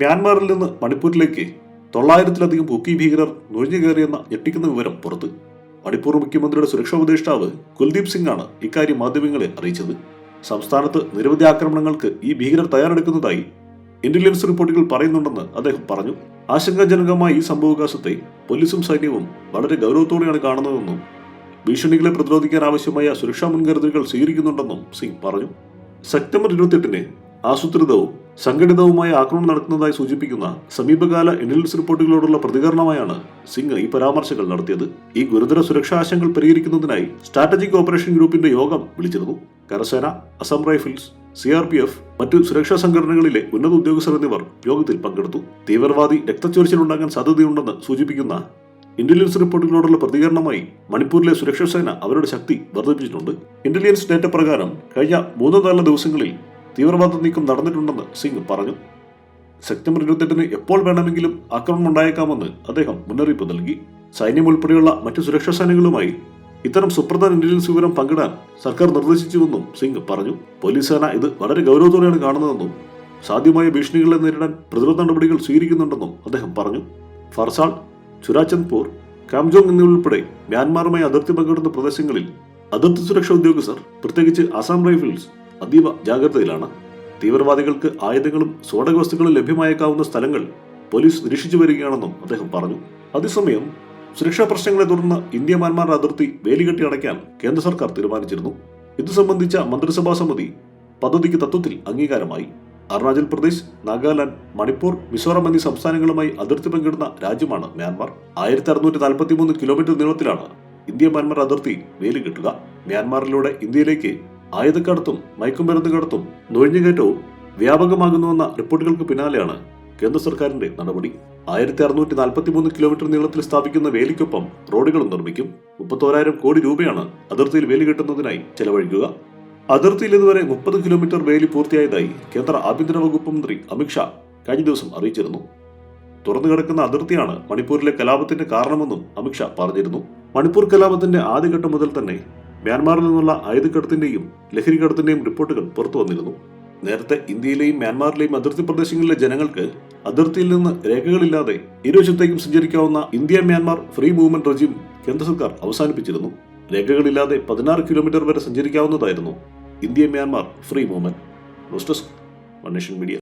മ്യാൻമാറിൽ നിന്ന് മണിപ്പൂരിലേക്ക് തൊള്ളായിരത്തിലധികം ഹുക്കി ഭീകരർ നുഴഞ്ഞു കയറിയെന്ന ഞെട്ടിക്കുന്ന വിവരം പുറത്ത്. മണിപ്പൂർ മുഖ്യമന്ത്രിയുടെ സുരക്ഷാ ഉപദേഷ്ടാവ് കുൽദീപ് സിംഗ് ആണ് ഇക്കാര്യം മാധ്യമങ്ങളെ അറിയിച്ചത്. സംസ്ഥാനത്ത് നിരവധി ആക്രമണങ്ങൾക്ക് ഈ ഭീകരർ തയ്യാറെടുക്കുന്നതായി ഇന്റലിജൻസ് റിപ്പോർട്ടുകൾ പറയുന്നുണ്ടെന്ന് അദ്ദേഹം പറഞ്ഞു. ആശങ്കാജനകമായ ഈ സംഭവകാശത്തെ പോലീസും സൈന്യവും വളരെ ഗൗരവത്തോടെയാണ് കാണുന്നതെന്നും ഭീഷണികളെ പ്രതിരോധിക്കാൻ ആവശ്യമായ സുരക്ഷാ മുൻകരുതലുകൾ സ്വീകരിക്കുന്നുണ്ടെന്നും സിംഗ് പറഞ്ഞു. സെപ്റ്റംബർ ഇരുപത്തിയെട്ടിന് ആസൂത്രിതവും സംഘടിതവുമായ ആക്രമണം നടക്കുന്നതായി സൂചിപ്പിക്കുന്ന സമീപകാല ഇന്റലിജൻസ് റിപ്പോർട്ടുകളോടുള്ള പ്രതികരണമായാണ് സിംഗ് ഈ പരാമർശങ്ങൾ നടത്തിയത്. ഈ ഗുരുതര സുരക്ഷാ ആശങ്കകൾ പരിഹരിക്കുന്നതിനായി സ്ട്രാറ്റജിക് ഓപ്പറേഷൻ ഗ്രൂപ്പിന്റെ യോഗം വിളിച്ചിരുന്നു. കരസേന Assam Rifles C R P F മറ്റു സുരക്ഷാ സംഘടനകളിലെ ഉന്നത ഉദ്യോഗസ്ഥർ എന്നിവർ യോഗത്തിൽ പങ്കെടുത്തു. തീവ്രവാദി രക്തച്ചൊരിച്ചിലുണ്ടാകാൻ സാധ്യതയുണ്ടെന്ന് സൂചിപ്പിക്കുന്ന ഇന്റലിജൻസ് റിപ്പോർട്ടുകളോടുള്ള പ്രതികരണമായി മണിപ്പൂരിലെ സുരക്ഷാ സേന അവരുടെ ശക്തി വർദ്ധിപ്പിച്ചിട്ടുണ്ട്. ഇന്റലിജൻസ് ഡേറ്റ പ്രകാരം കഴിഞ്ഞ മൂന്നോ നാല് ദിവസങ്ങളിൽ തീവ്രവാദ നീക്കം നടന്നിട്ടുണ്ടെന്ന് സിംഗ് പറഞ്ഞു. സെപ്റ്റംബർ ഇരുപത്തെട്ടിന് എപ്പോൾ വേണമെങ്കിലും ആക്രമണം ഉണ്ടായേക്കാമെന്ന് അദ്ദേഹം മുന്നറിയിപ്പ് നൽകി. സൈന്യം ഉൾപ്പെടെയുള്ള മറ്റ് സുരക്ഷാ സേനകളുമായി ഇത്തരം സുപ്രധാന ഇന്റലിജൻസ് വിവരം പങ്കിടാൻ സർക്കാർ നിർദ്ദേശിച്ചുവെന്നും സിംഗ് പറഞ്ഞു. പോലീസ് സേന ഇത് വളരെ ഗൗരവത്തോടെയാണ് കാണുന്നതെന്നും സാധ്യമായ ഭീഷണികളെ നേരിടാൻ പ്രതിരോധ നടപടികൾ സ്വീകരിക്കുന്നുണ്ടെന്നും അദ്ദേഹം പറഞ്ഞു. ഫർസാൾ ചുരാചന്ദ്പൂർ കാംജോങ് എന്നിവയുൾപ്പെടെ മ്യാൻമാറുമായി അതിർത്തി പങ്കിടുന്ന പ്രദേശങ്ങളിൽ അതിർത്തി സുരക്ഷാ ഉദ്യോഗസ്ഥർ പ്രത്യേകിച്ച് അസാം റൈഫിൾസ് അതീവ ജാഗ്രതയിലാണ്. തീവ്രവാദികൾക്ക് ആയുധങ്ങളും സ്ഫോടക വസ്തുക്കളും ലഭ്യമായേക്കാവുന്ന സ്ഥലങ്ങൾ പോലീസ് നിരീക്ഷിച്ചു വരികയാണെന്നും അദ്ദേഹം പറഞ്ഞു. അതേസമയം സുരക്ഷാ പ്രശ്നങ്ങളെ തുടർന്ന് ഇന്ത്യ മ്യാൻമാർ അതിർത്തി വേലികെട്ടി അടയ്ക്കാൻ കേന്ദ്ര സർക്കാർ തീരുമാനിച്ചിരുന്നു. ഇത് സംബന്ധിച്ച മന്ത്രിസഭാ സമിതി പദ്ധതിക്ക് തത്വത്തിൽ അംഗീകാരമായി. അരുണാചൽ പ്രദേശ് നാഗാലാൻഡ് മണിപ്പൂർ മിസോറാം എന്നീ സംസ്ഥാനങ്ങളുമായി അതിർത്തി പങ്കിടുന്ന രാജ്യമാണ് മ്യാൻമാർ. ആയിരത്തി അറുന്നൂറ്റി നാൽപ്പത്തി മൂന്ന് കിലോമീറ്റർ നീളത്തിലാണ് ഇന്ത്യ മ്യാൻമാർ അതിർത്തി വേലി കെട്ടുക മ്യാൻമാറിലൂടെ ഇന്ത്യയിലേക്ക് ആയുധക്കടത്തും മയക്കുമരുന്ന് കടത്തും നുഴഞ്ഞുകയറ്റവും വ്യാപകമാകുന്നുവെന്ന റിപ്പോർട്ടുകൾക്ക് പിന്നാലെയാണ് കേന്ദ്ര സർക്കാരിന്റെ നടപടി. ആയിരത്തി അറുന്നൂറ്റി നാൽപ്പത്തി മൂന്ന് കിലോമീറ്റർ നീളത്തിൽ സ്ഥാപിക്കുന്ന വേലിക്കൊപ്പം റോഡുകളും നിർമ്മിക്കും. മുപ്പത്തോരായിരം കോടി രൂപയാണ് അതിർത്തിയിൽ വേലി കെട്ടുന്നതിനായി ചെലവഴിക്കുക. അതിർത്തിയിൽ ഇതുവരെ മുപ്പത് കിലോമീറ്റർ വേലി പൂർത്തിയായതായി കേന്ദ്ര ആഭ്യന്തര വകുപ്പ് മന്ത്രി അമിത്ഷാ കഴിഞ്ഞ ദിവസം അറിയിച്ചിരുന്നു. തുറന്നു കിടക്കുന്ന അതിർത്തിയാണ് മണിപ്പൂരിലെ കലാപത്തിന്റെ കാരണമെന്നും അമിത്ഷാ പറഞ്ഞിരുന്നു. മണിപ്പൂർ കലാപത്തിന്റെ ആദ്യഘട്ടം മുതൽ തന്നെ മ്യാൻമാറിൽ നിന്നുള്ള ആയുധക്കടത്തിന്റെയും ലഹരിക്കടത്തിന്റെയും റിപ്പോർട്ടുകൾ പുറത്തു വന്നിരുന്നു. നേരത്തെ ഇന്ത്യയിലെയും മ്യാൻമാറിലെയും അതിർത്തി പ്രദേശങ്ങളിലെ ജനങ്ങൾക്ക് അതിർത്തിയിൽ നിന്ന് രേഖകളില്ലാതെ ഇരുവശത്തേക്കും സഞ്ചരിക്കാവുന്ന India Myanmar free movement regime കേന്ദ്ര സർക്കാർ അവസാനിപ്പിച്ചിരുന്നു. രേഖകളില്ലാതെ പതിനാറ് കിലോമീറ്റർ വരെ സഞ്ചരിക്കാവുന്നതായിരുന്നു India Myanmar free movement. Media.